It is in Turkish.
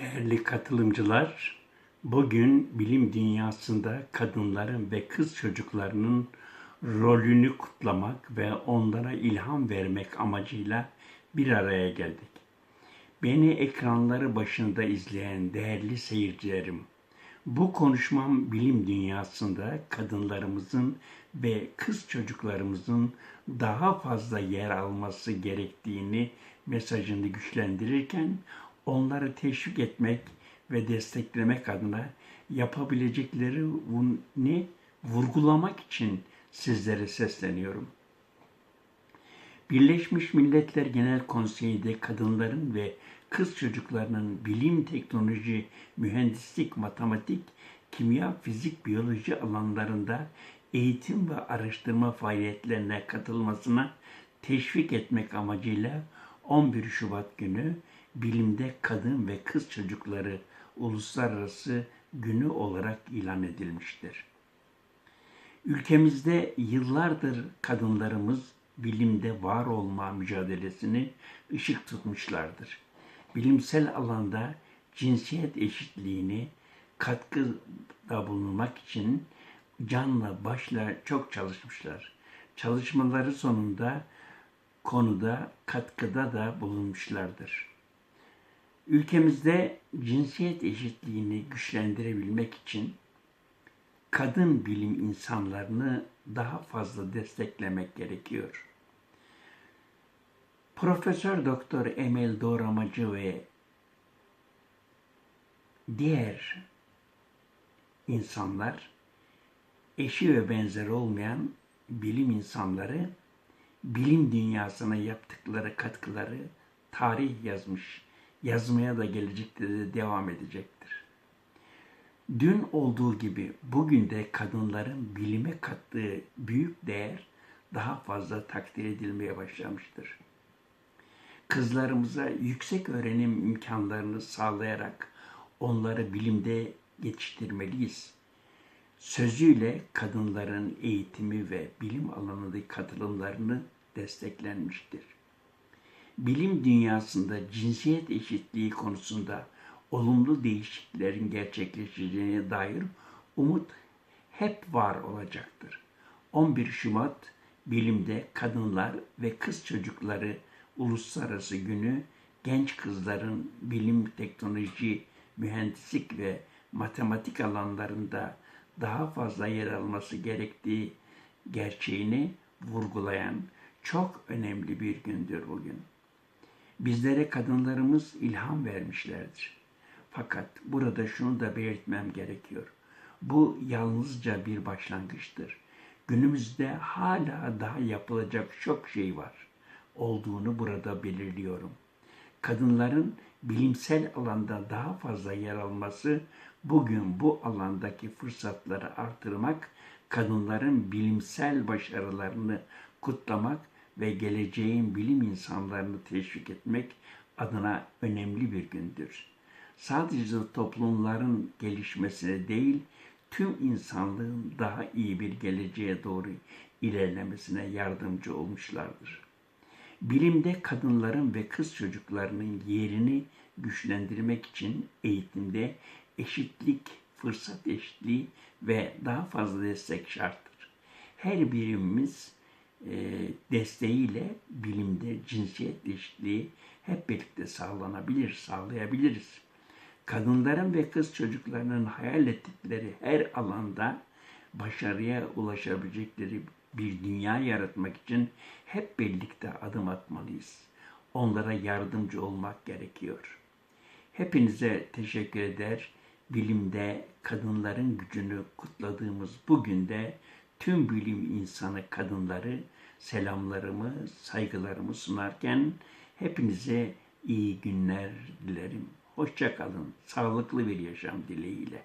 Değerli katılımcılar, bugün bilim dünyasında kadınların ve kız çocuklarının rolünü kutlamak ve onlara ilham vermek amacıyla bir araya geldik. Beni ekranları başında izleyen değerli seyircilerim, bu konuşmam bilim dünyasında kadınlarımızın ve kız çocuklarımızın daha fazla yer alması gerektiğini mesajını güçlendirirken onları teşvik etmek ve desteklemek adına yapabileceklerini vurgulamak için sizlere sesleniyorum. Birleşmiş Milletler Genel Konseyi'nde kadınların ve kız çocuklarının bilim, teknoloji, mühendislik, matematik, kimya, fizik, biyoloji alanlarında eğitim ve araştırma faaliyetlerine katılmasına teşvik etmek amacıyla 11 Şubat günü bilimde kadın ve kız çocukları uluslararası günü olarak ilan edilmiştir. Ülkemizde yıllardır kadınlarımız bilimde var olma mücadelesini ışık tutmuşlardır. Bilimsel alanda cinsiyet eşitliğini katkıda bulunmak için canla başla çok çalışmışlar. Çalışmaları sonunda konuda katkıda da bulunmuşlardır. Ülkemizde cinsiyet eşitliğini güçlendirebilmek için kadın bilim insanlarını daha fazla desteklemek gerekiyor. Profesör Doktor Emel Doğramacı ve diğer insanlar eşi ve benzeri olmayan bilim insanları bilim dünyasına yaptıkları katkıları tarih yazmış, yazmaya da gelecekte de devam edecektir. Dün olduğu gibi bugün de kadınların bilime kattığı büyük değer daha fazla takdir edilmeye başlamıştır. Kızlarımıza yüksek öğrenim imkanlarını sağlayarak onları bilimde yetiştirmeliyiz. Sözüyle kadınların eğitimi ve bilim alanındaki katılımlarını desteklenmiştir. Bilim dünyasında cinsiyet eşitliği konusunda olumlu değişikliklerin gerçekleşeceğine dair umut hep var olacaktır. 11 Şubat bilimde kadınlar ve kız çocukları uluslararası günü genç kızların bilim, teknoloji, mühendislik ve matematik alanlarında daha fazla yer alması gerektiği gerçeğini vurgulayan çok önemli bir gündür bugün. Bizlere kadınlarımız ilham vermişlerdir. Fakat burada şunu da belirtmem gerekiyor. Bu yalnızca bir başlangıçtır. Günümüzde hala daha yapılacak çok şey var olduğunu burada belirliyorum. Kadınların bilimsel alanda daha fazla yer alması bugün bu alandaki fırsatları artırmak, kadınların bilimsel başarılarını kutlamak ve geleceğin bilim insanlarını teşvik etmek adına önemli bir gündür. Sadece toplumların gelişmesine değil, tüm insanlığın daha iyi bir geleceğe doğru ilerlemesine yardımcı olmuşlardır. Bilimde kadınların ve kız çocuklarının yerini güçlendirmek için eğitimde eşitlik, fırsat eşitliği ve daha fazla destek şarttır. Her birimimiz e, desteğiyle bilimde cinsiyet eşitliği hep birlikte sağlanabilir, sağlayabiliriz. Kadınların ve kız çocuklarının hayal ettikleri her alanda başarıya ulaşabilecekleri bir dünya yaratmak için hep birlikte adım atmalıyız. Onlara yardımcı olmak gerekiyor. Hepinize teşekkür eder. Bilimde kadınların gücünü kutladığımız bugün de tüm bilim insanı kadınları selamlarımı, saygılarımı sunarken hepinize iyi günler dilerim. Hoşçakalın. Sağlıklı bir yaşam dileğiyle.